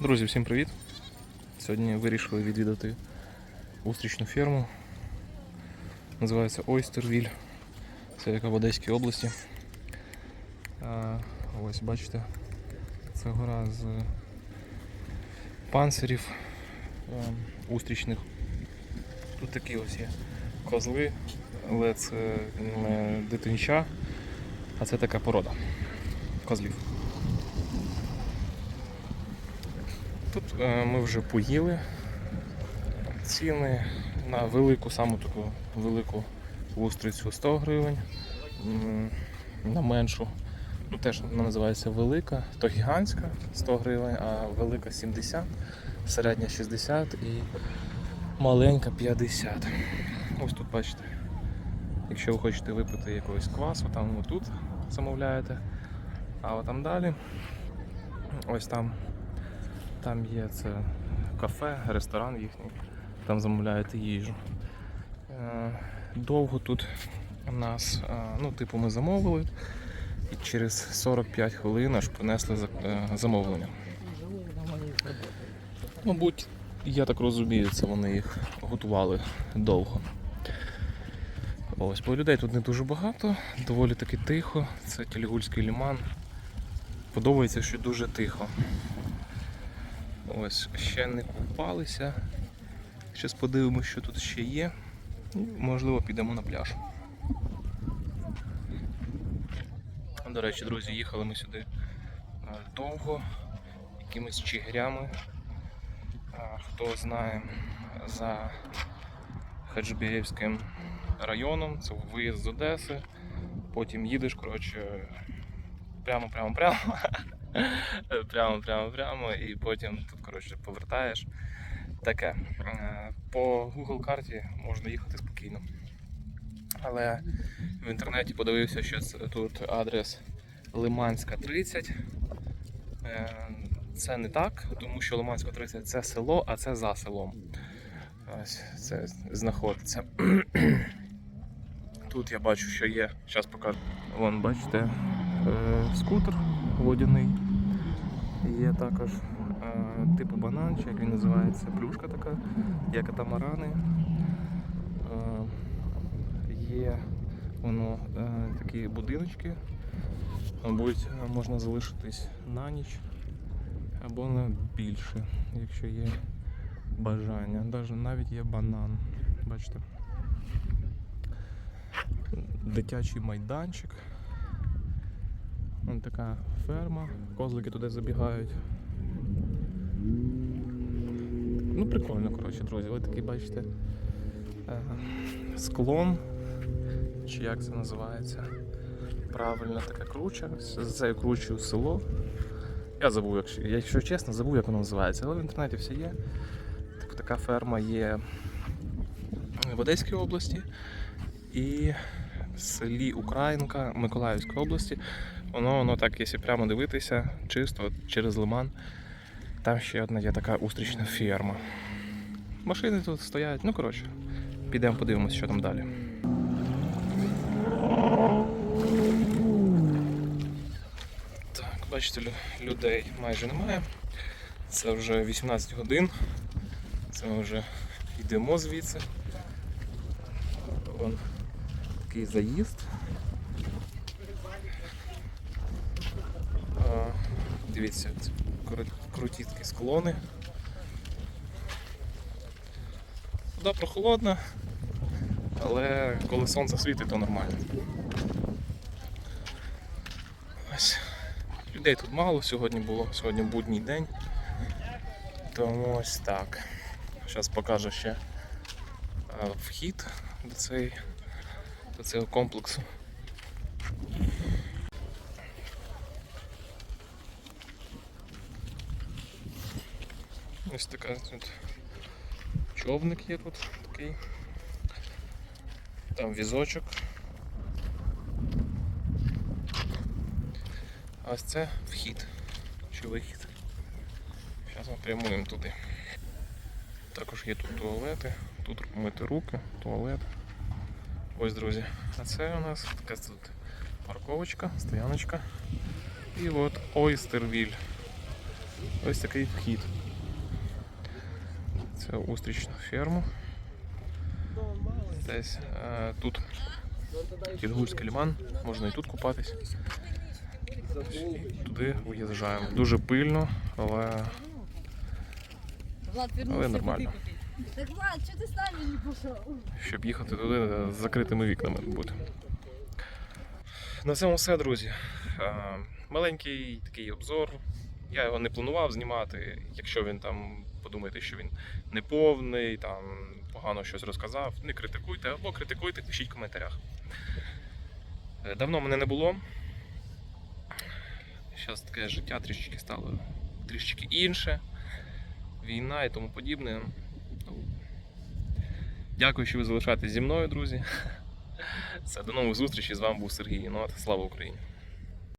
Друзі, всім привіт! Сьогодні вирішили відвідати устрічну ферму. Називається Ойстервіль. Це яка в Одеській області. А, ось бачите, це гора з панцирів ем, устрічних. Тут такі ось є козли, але це не дитинча, а це така порода козлів. Тут е, ми вже поїли. Ціни на велику, саму таку велику устрицю 100 гривень, на меншу, ну теж вона називається велика, то гігантська 100 гривень, а велика 70, середня 60 і маленька 50. Ось тут бачите. Якщо ви хочете випити якогось квасу, там отут замовляєте. А там далі, ось там там є це кафе, ресторан їхній, там замовляєте їжу. Е, Довго тут у нас, е, ну, типу, ми замовили, і через 45 хвилин аж принесли е, замовлення. Мабуть, я так розумію, це вони їх готували довго. Ось, бо людей тут не дуже багато, доволі таки тихо. Це Тільгульський ліман. Подобається, що дуже тихо. Ось, ще не купалися. Зараз подивимося, що тут ще є. Ну, Можливо, підемо на пляж. До речі, друзі, їхали ми сюди е, довго, якимись чигирями. Хто знає за Хаджибєєвським районом, це виїзд з Одеси. Потім їдеш, коротше, прямо, прямо, прямо. прямо, і потім тут коротше, повертаєш. Таке. Е, По Google карті можна їхати спокійно. Але в інтернеті подивився, що це тут адрес Лиманська 30. Е, Це не так, тому що Лиманська 30 це село, а це за селом. Ось це знаходиться. Тут я бачу, що є. Зараз покажу. Вон, бачите, е, скутер водяний. Є також е, типу банан, як він називається, плюшка така, є катамарани. Е, є воно е, такі будиночки. Мабуть, можна залишитись на ніч або на більше, якщо є бажання. Даже навіть є банан. Бачите? Дитячий майданчик. Ось така ферма, козлики туди забігають. Ну, прикольно, коротше, друзі. Ви такий бачите е, склон, чи як це називається. Правильно така круча. З цією село. Я забув, якщо, якщо чесно, забув, як воно називається, але в інтернеті все є. Типу, така ферма є в Одеській області і в селі Українка Миколаївської області. Воно, воно так, якщо прямо дивитися, чисто через лиман. Там ще одна є така устрічна ферма. Машини тут стоять, ну коротше, підемо подивимось, що там далі. Так, бачите, людей майже немає. Це вже 18 годин. Це ми вже йдемо звідси. Вон такий заїзд. А, Дивіться, це кру- круті такі склони. Вода прохолодна, але коли сонце світить, то нормально. Ось. Людей тут мало сьогодні було, сьогодні будній день. Тому ось так. Зараз покажу ще е, вхід до, цієї, до цього комплексу. Ось така тут човник є тут такий. Там візочок. А ось це вхід чи вихід. Зараз ми прямуємо туди. Також є тут туалети, тут мити руки, туалет. Ось, друзі. А це у нас така тут парковочка, стояночка. І от Ойстервіль. ось такий вхід. Це устрічну ферму. Десь е, тут Підгульський ліман, можна і тут купатись. І туди виїжджаємо. Дуже пильно, але Але нормально. Так Влад, що ти з нами не пішов? щоб їхати туди з закритими вікнами бути. На цьому все, друзі. Е, Маленький такий обзор. Я його не планував знімати. Якщо він там подумаєте, що він неповний, там погано щось розказав, не критикуйте або критикуйте, пишіть в коментарях. Е, Давно мене не було. Зараз таке життя трішечки стало трішечки інше. Війна і тому подібне. Дякую, що ви залишаєтесь зі мною, друзі. Все, до нових зустрічей. З вами був Сергій Єнот. Слава Україні!